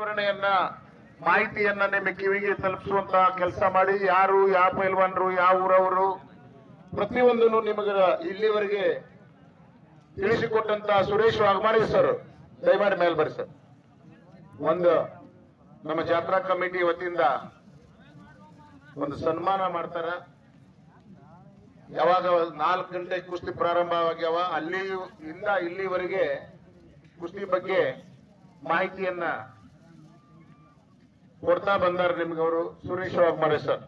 ವಿವರಣೆಯನ್ನ, ಮಾಹಿತಿಯನ್ನ ನಿಮ್ಮ ಕಿವಿಗೆ ತಲುಪಿಸುವಂತ ಕೆಲಸ ಮಾಡಿ, ಯಾರು, ಯಾವ ಪೈಲ್ವಾನರು, ಯಾವ ಊರವರು, ಪ್ರತಿಯೊಂದನ್ನು ನಿಮಗೆ ಇಲ್ಲಿವರೆಗೆ ತಿಳಿಸಿಕೊಟ್ಟಂತ ಸುರೇಶ್ ವಾಘಮಾರಿ ಸರ್. ದಯಮಾಡಿ ಮೇಲ್ ಬರ್ರಿ ಸರ್. ಒಂದು, ನಮ್ಮ ಜಾತ್ರಾ ಕಮಿಟಿ ವತಿಯಿಂದ ಒಂದು ಸನ್ಮಾನ ಮಾಡ್ತಾರ. ಯಾವಾಗ ನಾಲ್ಕು ಗಂಟೆ ಕುಸ್ತಿ ಪ್ರಾರಂಭವಾಗ್ಯಾವ ಅಲ್ಲಿ ಇಲ್ಲಿವರೆಗೆ ಕುಸ್ತಿ ಬಗ್ಗೆ ಮಾಹಿತಿಯನ್ನ ಕೊಡ್ತಾ ಬಂದಾರ ನಿಮ್ಗೆ ಅವರು. ಸುರೇಶ್ ಮಾಡಿ ಸರ್.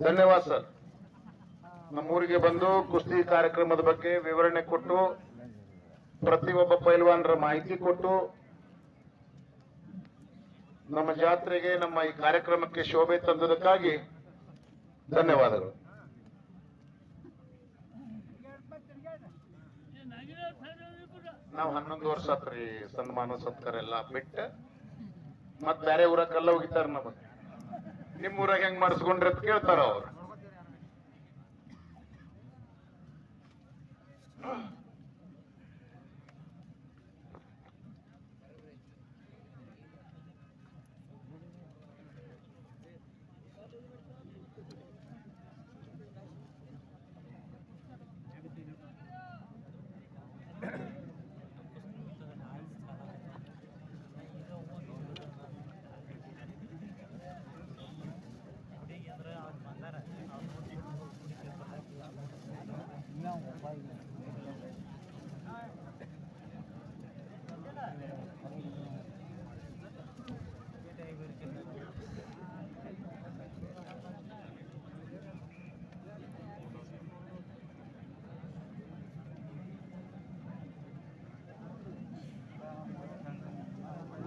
ಧನ್ಯವಾದ ಸರ್. ನಮ್ಮೂರಿಗೆ ಬಂದು ಕುಸ್ತಿ ಕಾರ್ಯಕ್ರಮದ ಬಗ್ಗೆ ವಿವರಣೆ ಕೊಟ್ಟು, ಪ್ರತಿಯೊಬ್ಬ ಪೈಲ್ವಾನರ ಮಾಹಿತಿ ಕೊಟ್ಟು, ನಮ್ಮ ಜಾತ್ರೆಗೆ, ನಮ್ಮ ಈ ಕಾರ್ಯಕ್ರಮಕ್ಕೆ ಶೋಭೆ ತಂದದಕ್ಕಾಗಿ ಧನ್ಯವಾದಗಳು. ನಾವು ಹನ್ನೊಂದು ವರ್ಷ ಆತ್ರಿ ಸನ್ಮಾನ ಸತ್ಕಾರ ಎಲ್ಲ ಬಿಟ್ಟ. ಮತ್ ಬೇರೆ ಊರಾಗ ಕಲ್ಲ ಹೋಗಿತಾರ ನಮ್ಮ. ನಿಮ್ ಊರಾಗ ಹೆಂಗ್ ಮಾಡಿಸ್ಕೊಂಡ್ರಿ ಅಂತ ಕೇಳ್ತಾರ ಅವ್ರು.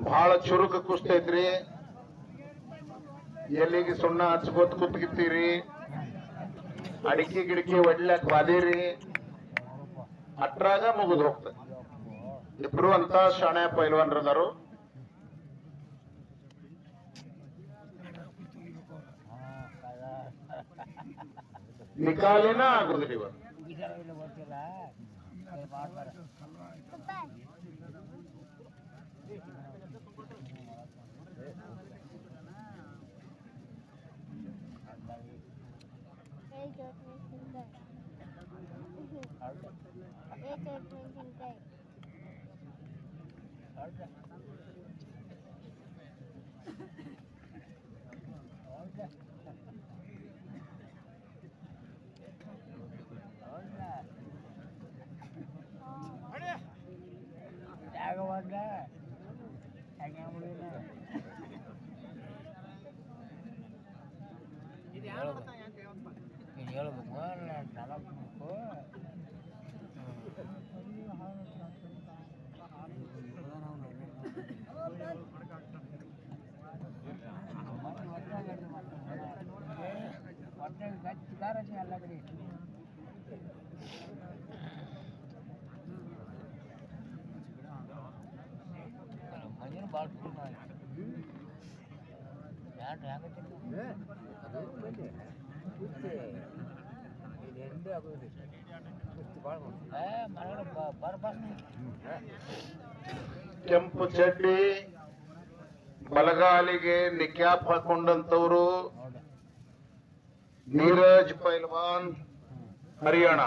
ಬಹಳ ಚುರುಕು ಕುಸ್ತೈತ್ರಿ ಎಲ್ಲಿಗೆ ಸುಣ್ಣ ಹಚ್ಕೋತ್ ಕುತ್ಕಿತ್ತೀರಿ? ಅಡಿಕೆ ಗಿಡಕಿ ಒಡ್ಲಾಕ್ ಬಾದಿರಿ. ಅಟ್ರಾಗ ಮುಗಿದು ಹೋಗ್ತದೆ ಇಬ್ರು ಅಂತ ಶಾಣೆ ಪೈಲ್ವಾನ್ರದಾರು. ನಿಕಾಲಿನ ಆಗುದ್ರಿ ಇವತ್ತು ಜಾಗವಾದ ಹೆಂಗೆ ಕೆಂಪು ಚಡ್ಡಿ ಬಲಗಾಲಿಗೆ ನಿಕ್ಯಾಪ್ ಹಾಕೊಂಡಂತವ್ರು ನೋಡು ನೀರಜ್ ಪೈಲ್ವಾನ್ ಹರಿಯಾಣ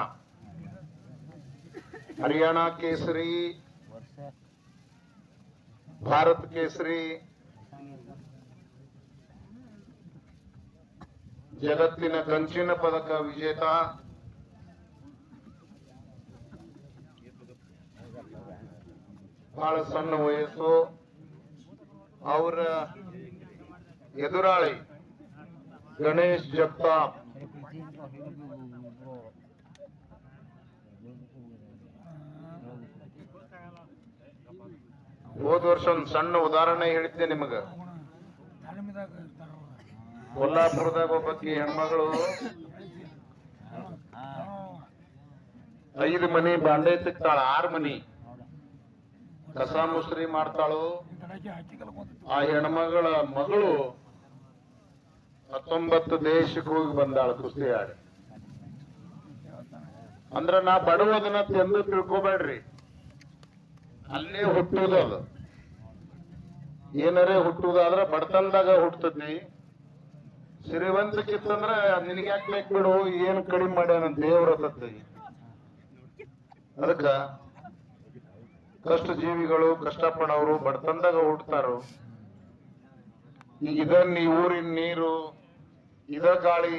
ಹರಿಯಾಣ ಕೇಸರಿ ವರ್ಷ ಭಾರತ್ ಕೇಸರಿ ಜಗತ್ತಿನ ಕಂಚಿನ ಪದಕ ವಿಜೇತ ಬಹಳ ಸಣ್ಣ ವಯಸ್ಸು ಅವರ ಎದುರಾಳಿ ಗಣೇಶ್ ಜಗತಾಪ್ ಹೋದ ವರ್ಷ ಒಂದು ಸಣ್ಣ ಉದಾಹರಣೆ ಹೇಳಿದ್ದೆ ನಿಮಗ. ಕೊಲ್ಲಾಪುರದಾಗ ಒಬ್ಬಕ್ಕೆ ಹೆಣ್ಮಗಳು ಐದು ಮನಿ ಬಾಂಡೆ ತಿಕ್ತಾಳ, ಆರು ಮನಿ. ಕಸ ಮುಸ್ರಿ ಮಾಡ್ತಾಳು. ಆ ಹೆಣ್ಮಗಳ ಮಗಳು ಹತ್ತೊಂಬತ್ತು ದೇಶಕ್ಕೆ ಹೋಗಿ ಬಂದಾಳ ಕುಸ್ತಿ ಆಡಿ ಅಂದ್ರ ನಾ ಬಡವದನ್ನ ಎಂದು ತಿಳ್ಕೊಬೇಡ್ರಿ. ಅಲ್ಲೇ ಹುಟ್ಟುವುದು ಅದು. ಏನರೇ ಹುಟ್ಟುವುದಾದ್ರೆ ಬಡತನದಾಗ ಹುಟ್ಟತದ್ನಿ ಕಿತ್ತಂದ್ರೆ ನಿನಗೆ ಯಾಕೆ ಬೇಕು ಬಿಡು, ಏನ್ ಕಡಿಮೆ ಮಾಡ್ಯಾನ ದೇವ್ರ ತತ್ತಿ ಅದಕ್ಕ ಕಷ್ಟ ಜೀವಿಗಳು ಕಷ್ಟಪಡೋರು ಬಡತನದಾಗ ಹುಟ್ಟತಾರು ಈಗ ಇದನ್ನ ಈ ಊರಿನ ನೀರು, ಇದ ಗಾಳಿ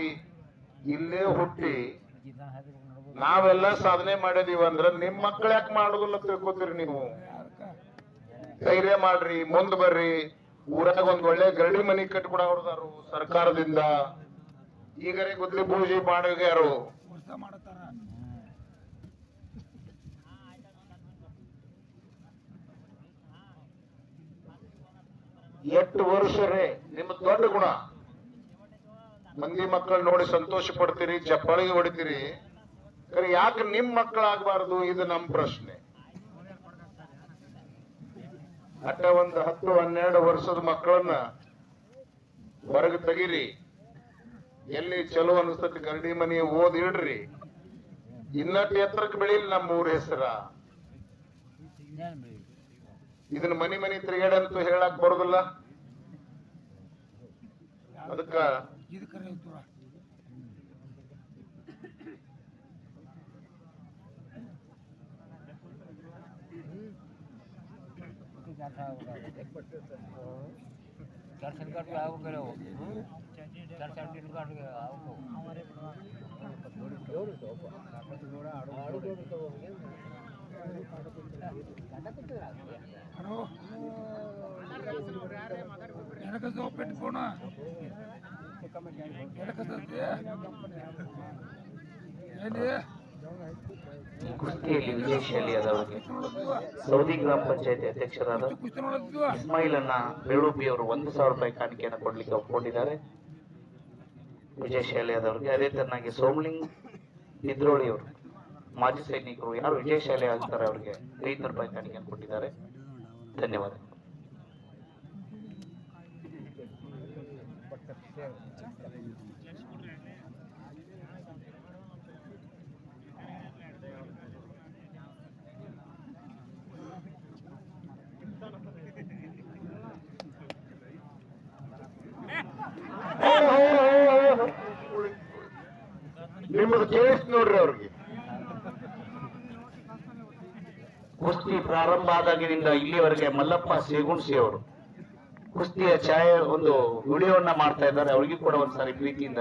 ಇಲ್ಲೇ ಹುಟ್ಟಿ ನಾವೆಲ್ಲ ಸಾಧನೆ ಮಾಡಿದೀವಿ ಅಂದ್ರ ನಿಮ್ ಮಕ್ಳು ಯಾಕೆ ಮಾಡುದಿಲ್ಲ ತಿಳ್ಕೊತೀರಿ ನೀವು? ಧೈರ್ಯ ಮಾಡ್ರಿ, ಮುಂದ್ ಬರ್ರಿ. ಊರಾಗ ಒಂದ್ ಒಳ್ಳೆ ಗರಡಿ ಮನಿ ಕಟ್ಕೊಡವ್ರದಾರು ಸರ್ಕಾರದಿಂದ. ಈಗರೇ ಗುದ್ಲಿ ಪೂಜೆ ಮಾಡ್ಯಾರು ಎಷ್ಟು ವರ್ಷ ರೇ? ನಿಮ್ ದೊಡ್ಡ ಗುಣ. ಮಂದಿ ಮಕ್ಕಳು ನೋಡಿ ಸಂತೋಷ ಪಡ್ತೀರಿ, ಚಪ್ಪಾಳಿಗೆ ಹೊಡಿತೀರಿ. ಯಾಕೆ ನಿಮ್ ಮಕ್ಕಳಾಗಬಾರದು? ಇದು ನಮ್ ಪ್ರಶ್ನೆ. ಅಟ್ಟ ಒಂದು ಹತ್ತು, ಹನ್ನೆರಡು ವರ್ಷದ ಮಕ್ಕಳನ್ನ ಹೊರಗೆ ತೆಗೀರಿ. ಎಲ್ಲಿ ಚಲೋ ಅನಿಸ್ತತಿ ಗರಡಿ ಮನೆ ಓದಿಡ್ರಿ ಇಡ್ರಿ. ಇನ್ನಟ್ಟು ಎತ್ತರಕ್ಕೆ ಬೆಳೀಲಿ ನಮ್ಮ ಊರ ಹೆಸರ. ಇದನ್ನ ಮನಿ ಮನಿ ತಿರುಗಾಡಂತೂ ಹೇಳಕ್ ಬರೋದಿಲ್ಲ. ಅದಕ್ಕ दर्शन करके आओ करे हो दर्शन दिन करके आओ हमारे ಕುಸ್ತಿಯಲ್ಲಿ ವಿಜಯ್ ಶೈಲಿಯಾದವರಿಗೆ ಸೌದಿ ಗ್ರಾಮ ಪಂಚಾಯತಿ ಅಧ್ಯಕ್ಷರಾದ ಇಸ್ಮಾಯಿಲ್ ಅನ್ನ ಅವರು ಒಂದು ಸಾವಿರ ರೂಪಾಯಿ ಕಾಣಿಕೆಯನ್ನು ಕೊಡ್ಲಿಕ್ಕೆ ಒಪ್ಪಿಕೊಂಡಿದ್ದಾರೆ ವಿಜಯ ಶೈಲಿ ಆದವರಿಗೆ ಅದೇ ತರನಾಗಿ ಸೋಮಲಿಂಗ್ ನಿದ್ರೋಳಿ ಅವರು ಮಾಜಿ ಸೈನಿಕರು ಯಾರು ವಿಜಯ ಶೈಲಿ ಆಗ್ತಾರೆ ಅವರಿಗೆ ಐನೂರು ರೂಪಾಯಿ ಕಾಣಿಕೆಯನ್ನು ಕೊಟ್ಟಿದ್ದಾರೆ. ಧನ್ಯವಾದ. ನಿಮ್ಮದು ಕೇಳಿಸ್ ನೋಡ್ರಿ ಅವ್ರಿಗೆ. ಕುಸ್ತಿ ಪ್ರಾರಂಭ ಆದಾಗಿನಿಂದ ಇಲ್ಲಿವರೆಗೆ ಮಲ್ಲಪ್ಪ ಸೇಗುಣಸಿ ಅವರು ಕುಸ್ತಿಯ ಛಾಯೆ ಒಂದು ವಿಡಿಯೋವನ್ನ ಮಾಡ್ತಾ ಇದ್ದಾರೆ. ಅವರಿಗೂ ಕೂಡ ಒಂದ್ಸಾರಿ ಪ್ರೀತಿಯಿಂದ